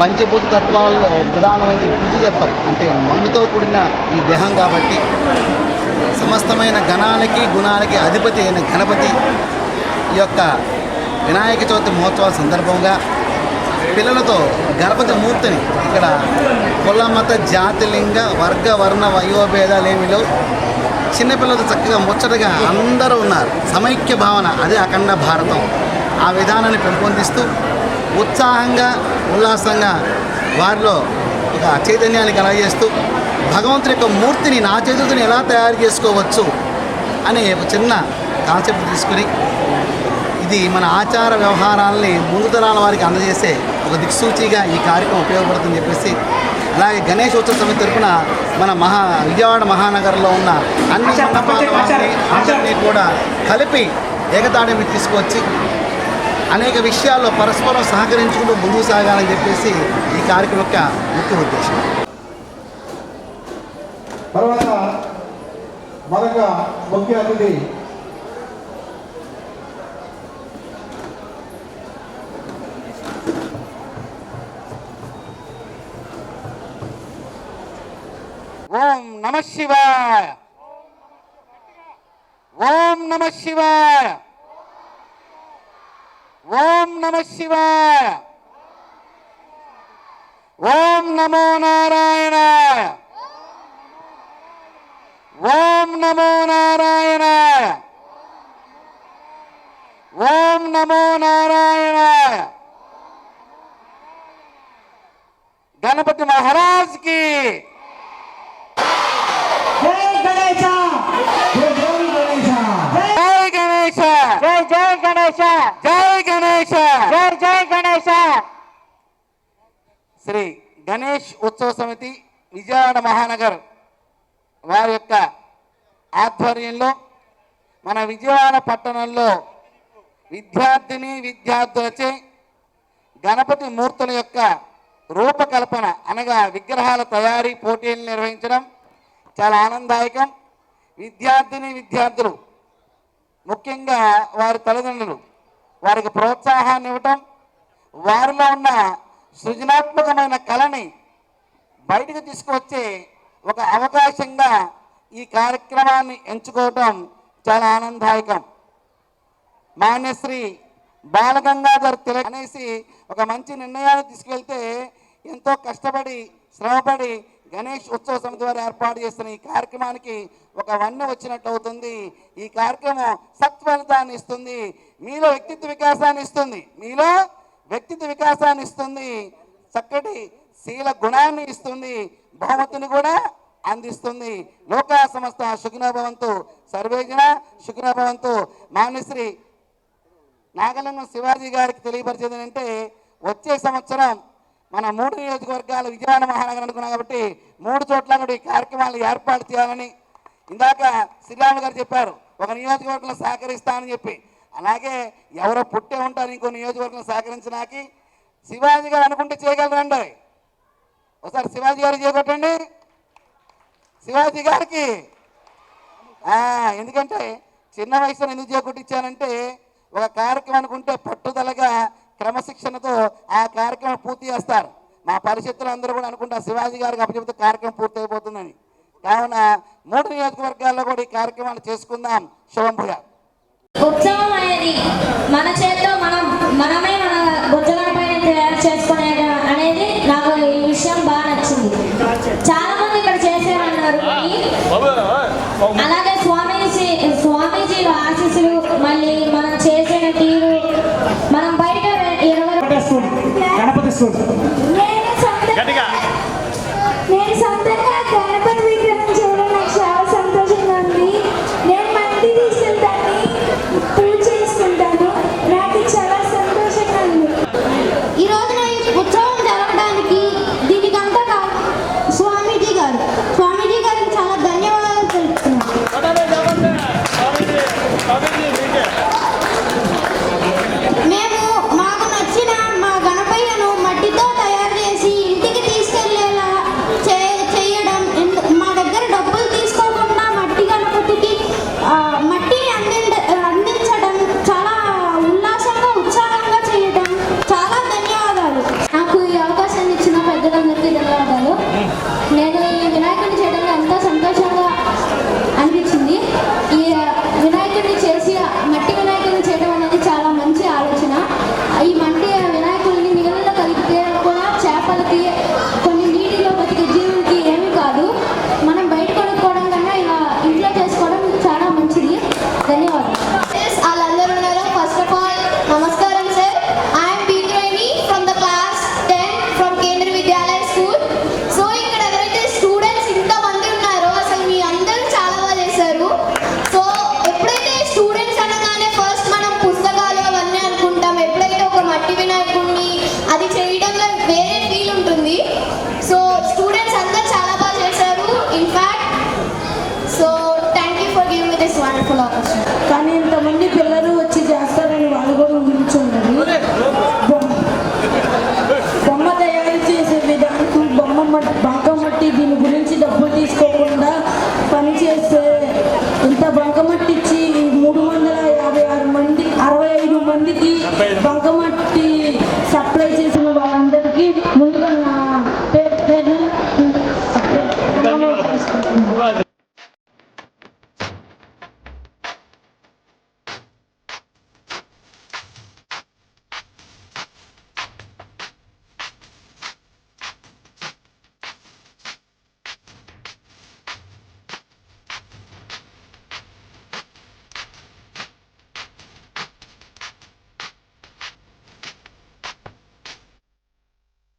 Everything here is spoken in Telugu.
పంచభూత తత్వాల్లో ప్రధానమైన పురుషతత్వం అంటే మన్నుతో కూడిన ఈ దేహం కాబట్టి సమస్తమైన గణాలకి గుణాలకి అధిపతి అయిన గణపతి ఈ యొక్క వినాయక చవితి మహోత్సవాల సందర్భంగా పిల్లలతో గణపతి మూర్తిని ఇక్కడ కుల మత జాతి లింగ వర్గ వర్ణ వయోభేదాలేమిలో చిన్నపిల్లలతో చక్కగా ముచ్చటగా అందరూ ఉన్నారు. సమైక్య భావన అదే అఖండ భారతం. ఆ విధానాన్ని పెంపొందిస్తూ ఉత్సాహంగా ఉల్లాసంగా వారిలో ఒక చైతన్యాన్ని కలగజేస్తూ భగవంతుని యొక్క మూర్తిని నా చేతులతో ఎలా తయారు చేసుకోవచ్చు అనే ఒక చిన్న కాన్సెప్ట్ తీసుకుని ఇది మన ఆచార వ్యవహారాలని ముందు తరాల వారికి అందజేసే ఒక దిక్సూచిగా ఈ కార్యక్రమం ఉపయోగపడుతుందని చెప్పేసి అలాగే గణేష్ ఉత్సవ సమితి తరపున మన మహా విజయవాడ మహానగరంలో ఉన్న అన్ని అందరినీ కూడా కలిపి ఏకతాటి మీద తీసుకువచ్చి అనేక విషయాల్లో పరస్పరం సహకరించుకుంటూ ముందుకు సాగాలని చెప్పేసి ఈ కార్యక్రమం యొక్క ముఖ్య ఉద్దేశం. తర్వాత మొదట ముఖ్య అతిథి. ఓం నమ శివాయ. ఓం నమ శివాయ. ఓం నమ శివాయ ఓం నమో నారాయణాయ ఓం నమో నారాయణాయ ఓం నమో నారాయణాయ గణపతి మహారాజ్కి శ్రీ గణేష్ ఉత్సవ సమితి విజయవాడ మహానగర్ వారి యొక్క ఆధ్వర్యంలో మన విజయవాడ పట్టణంలో విద్యార్థిని విద్యార్థులచే గణపతి మూర్తుల యొక్క రూపకల్పన అనగా విగ్రహాల తయారీ పోటీలు నిర్వహించడం చాలా ఆనందదాయకం. విద్యార్థిని విద్యార్థులు ముఖ్యంగా వారి తల్లిదండ్రులు వారికి ప్రోత్సాహాన్ని ఇవ్వటం వారిలో ఉన్న సృజనాత్మకమైన కళని బయటకు తీసుకువచ్చే ఒక అవకాశంగా ఈ కార్యక్రమాన్ని ఎంచుకోవటం చాలా ఆనందదాయకం. మాన్యశ్రీ బాలగంగాధర్ తిలక్ అనేసి ఒక మంచి నిర్ణయాన్ని తీసుకెళ్తే ఎంతో కష్టపడి శ్రమపడి గణేష్ ఉత్సవ సమితి వారు ఏర్పాటు చేస్తున్న ఈ కార్యక్రమానికి ఒక వన్నె వచ్చినట్టు అవుతుంది. ఈ కార్యక్రమం సత్ఫలితాన్ని ఇస్తుంది. మీలో వ్యక్తిత్వ వికాసాన్ని ఇస్తుంది. మీలో వ్యక్తిత్వ వికాసాన్ని ఇస్తుంది చక్కటి శీల గుణాన్ని ఇస్తుంది బహుమతిని కూడా అందిస్తుంది. లోకా సంస్థ సుఖినోభవంతు సర్వేజన సుఖినోభవంతు మాన్యశ్రీ నాగలింగం శివాజీ గారికి తెలియపరిచేది అంటే వచ్చే సంవత్సరం మన మూడు నియోజకవర్గాలు విజయవాడ మహానగరం అనుకున్నాం కాబట్టి మూడు చోట్ల కూడా ఈ కార్యక్రమాలు ఏర్పాటు చేయాలని ఇందాక శ్రీరాములు గారు చెప్పారు. ఒక నియోజకవర్గంలో సహకరిస్తానని చెప్పి. అలాగే ఎవరో పుట్టే ఉంటారు ఇంకో నియోజకవర్గం సహకరించడానికి శివాజీ గారు అనుకుంటే చేయగలరండి ఒకసారి శివాజీ గారు చేపట్టండి. శివాజీ గారికి ఎందుకంటే చిన్న వయసులో ఎందుకు చేకూటించానంటే ఒక కార్యక్రమం అనుకుంటే పట్టుదలగా క్రమశిక్షణతో ఆ కార్యక్రమం పూర్తి చేస్తారు. మా పరిషత్తులు అందరూ కూడా అనుకుంటారు శివాజీ గారికి అప్పచెబితే కార్యక్రమం పూర్తి అయిపోతుందని కావున మూడు నియోజకవర్గాల్లో కూడా ఈ కార్యక్రమాలు చేసుకుందాం. శుభంభుగా ఉత్సవం అనేది మన చేతిలో మనం మనమే మన పైన తయారు చేసుకునే అనేది నాకు ఈ విషయం బాగా నచ్చింది. చాలా మంది ఇక్కడ చేశారన్నారు అలాగే స్వామీజీ స్వామీజీ ఆశీస్సులు మళ్ళీ మనం చేసిన తీరు మనం బయట ఇరవై గణపతి నేను